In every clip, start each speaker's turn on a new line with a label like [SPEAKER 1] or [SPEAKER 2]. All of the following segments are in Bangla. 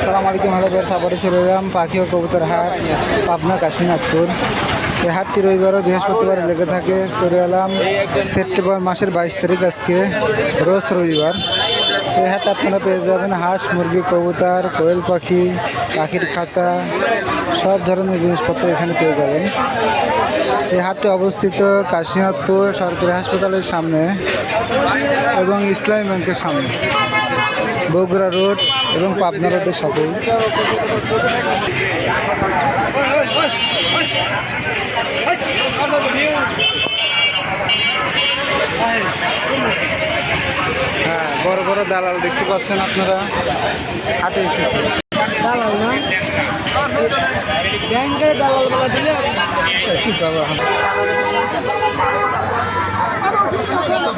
[SPEAKER 1] সালাম আলাইকুম, হ্যালো বের সাবরে শিরোগ্রাম পাখি ও কবুতর হাট, পাবনা কাশীনাথপুর। এই হাটটি রবিবার ও বৃহস্পতিবার লেগে থাকে। চলে এলাম সেপ্টেম্বর মাসের বাইশ তারিখ আজকে, রোজ রবিবার। এই হাটে আপনারা পেয়ে যাবেন হাঁস, মুরগি, কবুতর, কোয়েল পাখি, পাখির খাঁচা, সব ধরনের জিনিসপত্র এখানে পেয়ে যাবেন। এই হাটটি অবস্থিত কাশীনাথপুর সরকারি হাসপাতালের সামনে এবং ইসলামী ব্যাংকের সামনে। বগুড়া রোড এবং পাবনা রোডের সাথে হ্যাঁ বড় বড় দালাল দেখতে পাচ্ছেন আপনারা। হাটে এসেছে।
[SPEAKER 2] দালাল না? দালাল দিলে
[SPEAKER 1] কি বাবা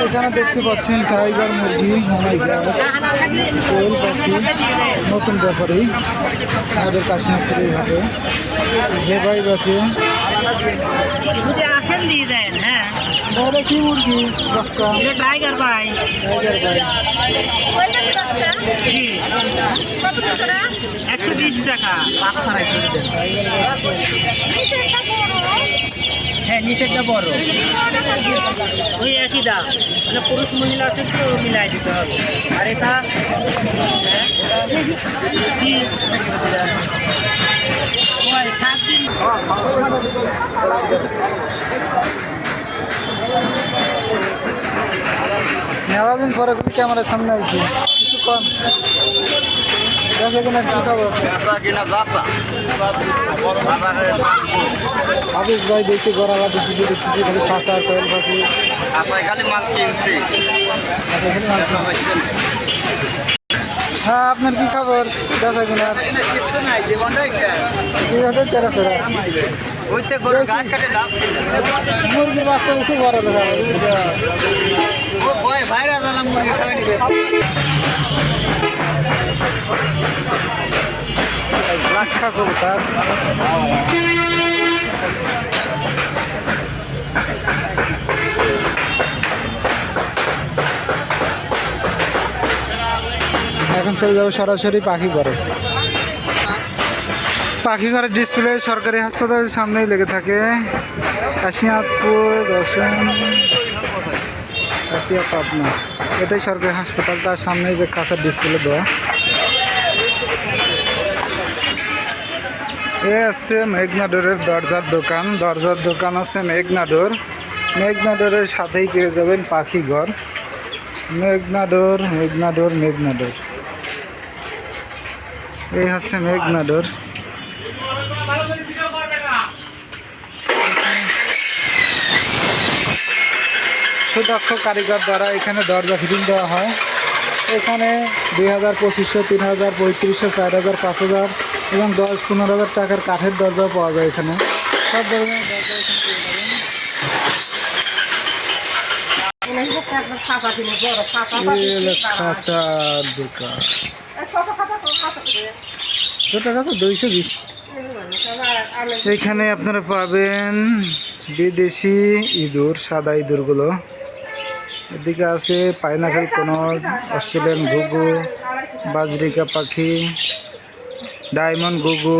[SPEAKER 1] এখানে দেখতে পাচ্ছেন টাইগার মুরগি হোমাইগার কোয়েল পাখি নতুন ব্যাপারেই আমাদের কাশীনাথপুর এই হাটে যে ভাই আছে
[SPEAKER 3] হ্যাঁ।
[SPEAKER 1] কি মুরগি? বস্তা
[SPEAKER 3] এটা টাইগার ভাই।
[SPEAKER 1] টাইগার ভাই।
[SPEAKER 3] একশো বিশ টাকা। হ্যাঁ বড়। ওই একই দাম। মানে পুরুষ মহিলা আছে তো মিলাই দিতে হবে। আর এটা
[SPEAKER 1] মেলা দিন পরে ক্যামেরার সামনে আইছি। কিছু কম। বেঁচে কিনা খবর? হাফিজ ভাই বেশি গড়ালা দেখতেছি দেখতেছি খালি ফাঁসা কোয়েল পাখি
[SPEAKER 2] খালি মাল কিনছি।
[SPEAKER 1] হ্যাঁ আপনার কি খবর? বেঁচে কিনা?
[SPEAKER 2] কিছু নাই জীবনটাই
[SPEAKER 1] কি হতে তেরা তেরা।
[SPEAKER 2] ওইতে গরু ঘাস কাটে ডাব
[SPEAKER 1] মুরগির বাচ্চা বেশি বড় দেখা।
[SPEAKER 2] ও ভয় ভাইরা মুরগি
[SPEAKER 1] লাক্ষা কবুতর এখন চলে যাব সরাসরি পাখি ঘরে। পাখি ঘরের ডিসপ্লে সরকারি হাসপাতালের সামনেই লেগে থাকে। কাশিনাথপুর দর্শন পাবনা। এটাই সরকারি হাসপাতাল তার সামনেই যে কাঁচার ডিসপ্লে দেওয়া। এ আছে মেঘনাডোরের দরজার দোকান। দরজার দোকান আছে মেঘনাডোর মেঘনাডোরের সাথেই পেয়ে যাবেন পাখি ঘর। মেঘনাডোর মেঘনাডোর মেঘনাডোর এই হচ্ছে মেঘনাডোর সুদক্ষ কারিগর দ্বারা এখানে দরজা ফিটিং দেওয়া হয়। এখানে দুই হাজার পঁচিশশো, তিন হাজার, পঁয়ত্রিশশো, চার হাজার, পাঁচ হাজার এবং দশ পনেরো হাজার টাকার কাঠের দরজাও পাওয়া যায় এখানে। সব ধরনের দরজা খাঁচার দোকান ছোটো খাঁচা দুইশো বিশ। এখানে আপনারা পাবেন বিদেশি ইঁদুর সাদা ইঁদুরগুলো। এদিকে আছে পাইনাপেল কোনর অস্ট্রেলিয়ান ঘুঘু বাজরিকা পাখি। ডায়মন্ড ঘুঘু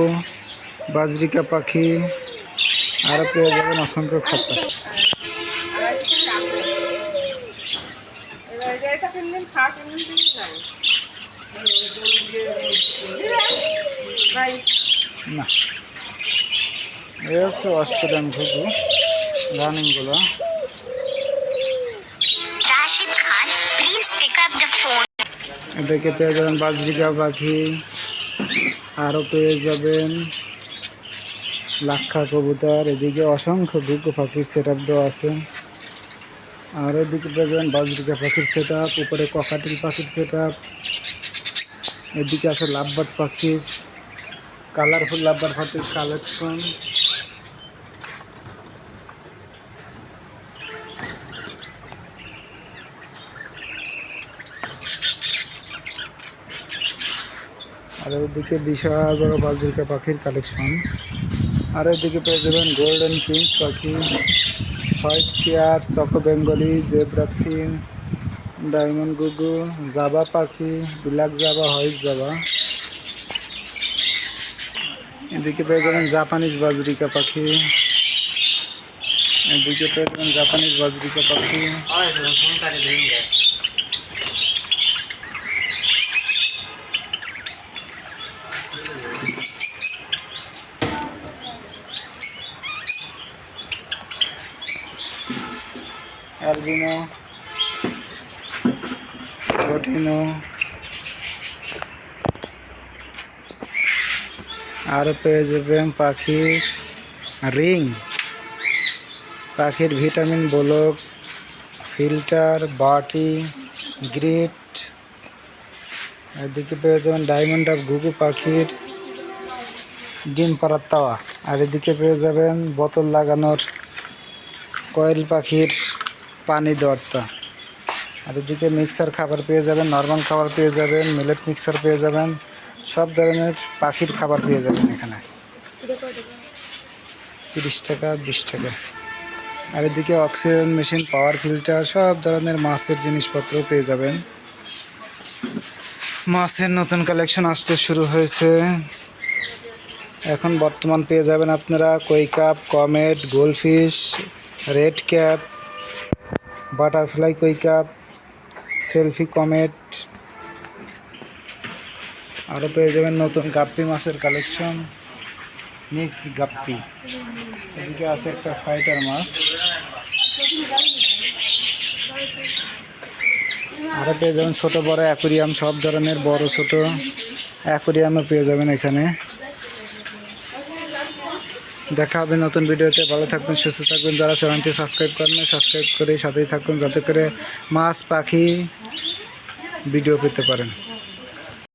[SPEAKER 1] বাজরিকা পাখি আরও পেয়ে যাবেন অসংখ্য খাঁচা। না। এই হচ্ছে অস্ট্রেলিয়ান ঘুঘু রানিংগুলো. এটাকে পেয়ে যাবেন বাজরিকা পাখি। আরও পেয়ে যাবেন লাক্ষা কবুতর। এদিকে অসংখ্য ঘুঘু পাখির সেট আপ দেওয়া আছে। আর এদিকে পেয়ে যাবেন বাজরিকা পাখির সেট আপ উপরে ককাটিল পাখির সেট আপ এদিকে আছে লাভবাট পাখির কালারফুল লাভবার পাখির কালেকশন আর ওদিকে বিশাল বড় বাজরিকা পাখির কালেকশন আর ওদিকে পেয়ে যাবেন গোল্ডেন প্রিন্স পাখি হোয়াইট শিয়ার choco Bengali zebra prince diamond গুগু জাবা পাখি ব্ল্যাক জাবা হোয়াইট জাবা এদিকে পেয়ে যাবেন জাপানিজ বাজরিকা পাখি। এদিকে পেয়ে যাবেন জাপানিজ বাজরিকা পাখি। অ্যালবিনো রোটিনো, আর পেয়ে যাবেন পাখির রিং। পাখির ভিটামিন, ব্লক, ফিল্টার, বাটি, গ্রিট। এদিকে পেয়ে যাবেন ডায়মন্ড অফ ঘুঘু পাখির ডিম পাড়ার তাওয়া। আর এদিকে পেয়ে যাবেন বোতল লাগানোর কয়েল পাখির পানি দরতা আর এদিকে মিক্সার খাবার পেয়ে যাবেন নর্মাল খাবার পেয়ে যাবেন মিলেট মিক্সার পেয়ে যাবেন, সব ধরনের পাখির খাবার পেয়ে যাবেন এখানে। তিরিশ টাকা, বিশ টাকা। আর এদিকে অক্সিজেন মেশিন পাওয়ার ফিল্টার সব ধরনের মাছের জিনিসপত্র পেয়ে যাবেন। মাছের নতুন কালেকশন আসতে শুরু হয়েছে। এখন বর্তমান পেয়ে যাবেন আপনারা কই carp comet goldfish red cap butterfly কই কাপ, সেলফি কমেট আরও পেয়ে যাবেন নতুন গাপ্পি মাছের কালেকশন, মিক্স গাপ্পি। এদিকে আছে একটা ফাইটার মাছ। আরও পেয়ে যাবেন ছোটো বড় অ্যাকুরিয়াম, সব ধরনের বড় ছোট অ্যাকুরিয়ামও পেয়ে যাবেন এখানে। দেখা হবে নতুন ভিডিওতে। ভালো থাকবেন, সুস্থ থাকবেন। যারা চ্যানেলটি সাবস্ক্রাইব করেন সাবস্ক্রাইব করে সাথেই থাকুন, যাতে করে মাছ, পাখি ভিডিও পেতে পারেন।